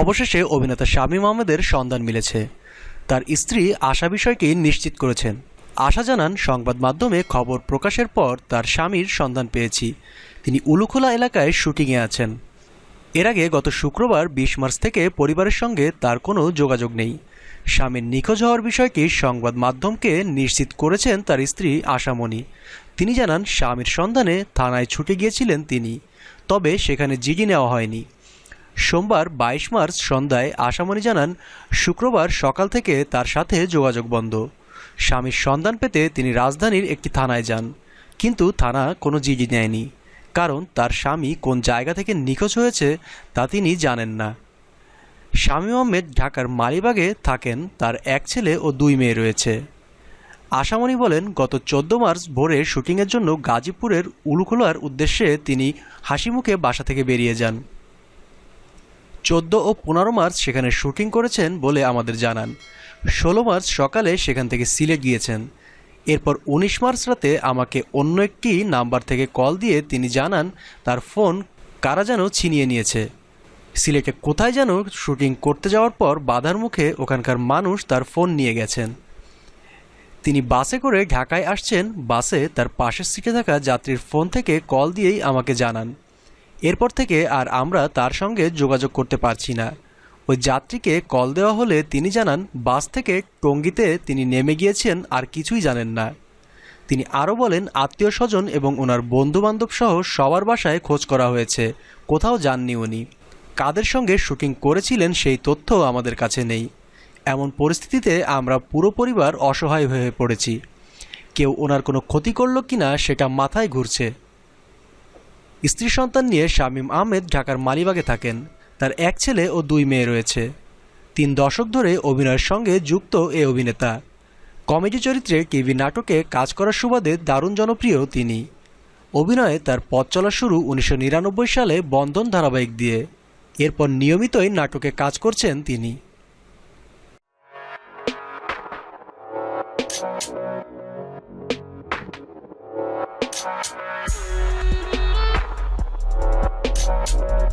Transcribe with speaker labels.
Speaker 1: অবশেষে অভিনেতা শামীম আহমেদের সন্ধান মিলেছে। তার স্ত্রী আশা বিষয়টি নিশ্চিত করেছেন। আশা জানান, সংবাদ মাধ্যমে খবর প্রকাশের পর তার স্বামীর সন্ধান পেয়েছি। তিনি উলুখোলা এলাকায় শুটিংয়ে আছেন। এর আগে গত শুক্রবার, বিশ মার্চ থেকে পরিবারের সঙ্গে তার কোনো যোগাযোগ নেই। স্বামীর নিখোঁজ হওয়ার বিষয়টি সংবাদ মাধ্যমকে নিশ্চিত করেছেন তার স্ত্রী আশামণি। তিনি জানান, স্বামীর সন্ধানে থানায় ছুটে গিয়েছিলেন তিনি, তবে সেখানে জিডি নেওয়া হয়নি। সোমবার বাইশ মার্চ সন্ধ্যায় আশামণি জানান, শুক্রবার সকাল থেকে তার সাথে যোগাযোগ বন্ধ। স্বামীর সন্ধান পেতে তিনি রাজধানীর একটি থানায় যান। কিন্তু থানা কোনো জিডি নেয়নি। কারণ তার স্বামী কোন জায়গা থেকে নিখোঁজ হয়েছে তা তিনি জানেন না। শামীম আহমেদ ঢাকার মালিবাগে থাকেন তার এক ছেলে ও দুই মেয়ে রয়েছে। আশামণি বলেন, গত চোদ্দ মার্চ ভোরে শুটিংয়ের জন্য গাজীপুরের উলুখোলার উদ্দেশ্যে তিনি হাসিমুখে বাসা থেকে বেরিয়ে যান। চোদ্দ ও পনেরো মার্চ সেখানে শুটিং করেছেন বলে আমাদের জানান। ষোলো মার্চ সকালে সেখান থেকে সিলেট গিয়েছেন। এরপর উনিশ মার্চ রাতে আমাকে অন্য একটি নাম্বার থেকে কল দিয়ে তিনি জানান, তার ফোন কারা যেন ছিনিয়ে নিয়েছে। সিলেটে কোথায় যেন শুটিং করতে যাওয়ার পর বাধার মুখে ওখানকার মানুষ তার ফোন নিয়ে গেছেন। তিনি বাসে করে ঢাকায় আসছেন। বাসে তার পাশের সিটে থাকা যাত্রীর ফোন থেকে কল দিয়েই আমাকে জানান। এরপর থেকে আর আমরা তার সঙ্গে যোগাযোগ করতে পারছি না। ওই যাত্রীকে কল দেওয়া হলে তিনি জানান, বাস থেকে টঙ্গিতে তিনি নেমে গিয়েছেন আর কিছুই জানেন না। তিনি আরও বলেন আত্মীয় স্বজন এবং ওনার বন্ধুবান্ধব সহ সবার বাসায় খোঁজ করা হয়েছে। কোথাও যাননি উনি। কাদের সঙ্গে শুটিং করেছিলেন সেই তথ্য আমাদের কাছে নেই। এমন পরিস্থিতিতে আমরা পুরো পরিবার অসহায় হয়ে পড়েছি। কেউ ওনার কোনো ক্ষতি করল কিনা সেটা মাথায় ঘুরছে। স্ত্রী সন্তান নিয়ে শামীম আহমেদ ঢাকার মালিবাগে থাকেন। তার এক ছেলে ও দুই মেয়ে রয়েছে। তিন দশক ধরে অভিনয়ের সঙ্গে যুক্ত এ অভিনেতা। কমেডি চরিত্রে কেভি নাটকে কাজ করার সুবাদে দারুণ জনপ্রিয় তিনি। অভিনয়ে তার পথ চলা শুরু উনিশশো নিরানব্বই সালে বন্ধন ধারাবাহিক দিয়ে। এরপর নিয়মিতই নাটকে কাজ করছেন তিনি।
Speaker 2: Thank you. Thank